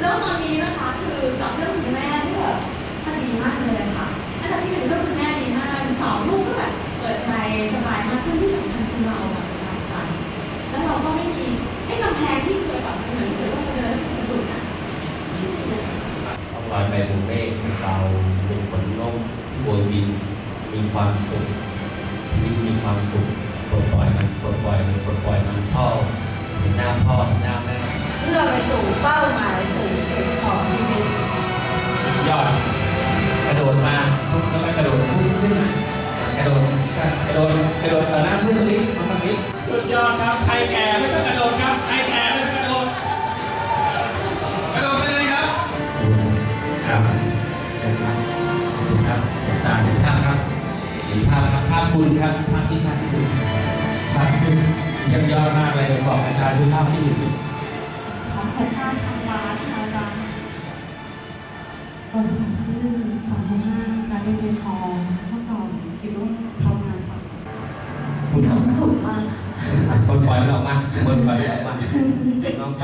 แล้วตอนนี้นะคะคือกับเรื่องคุณแม่ที่แบบมันดีมากเลยค่ะอันดับที่หนึ่งเรื่องคุณแม่ดีมากสองลูกก็แบบเปิดใจสบายมากขึ้นที่สำคัญคือเราแบบสบายใจ แล้วเราก็ไม่มีไอ้กำแพงที่เคยแบบเหมือนรู้สึกว่าเราเดินสะดุดอะต้องลอยไปบนเมฆเราเป็นฝนลมโบยบินมีความสุขชีวิตมีความสุขปลดปล่อยมันปลดปล่อยมันปลดปล่อยมันพ่อเห็นหน้าพ่อเห็นหน้าแม่เพื่อไปสู่เป้าหมาย แล้วก็กระโดดขึ้นมากระโดดกระโดดกระโดดต่อหน้าเพื่อนคนนี้มาทางนี้สุดยอดครับใครแก่ไม่ต้องกระโดดครับใครแก่ไม่ต้องกระโดดกระโดดไปเลยครับครับครับขอบคุณครับตาถึงภาพครับถึงภาพครับภาพคุณครับภาพที่ชัดที่สุดภาพคุณเยี่ยมยอดมากเลยบอกอาจารย์คือภาพที่ดีที่ของโครงการทางร้านทางร้านบริษัทชื่อ คุณทำสุดมากค่ะคนปล่อยมันออกมาคนปล่อยมันออกมาน้องไป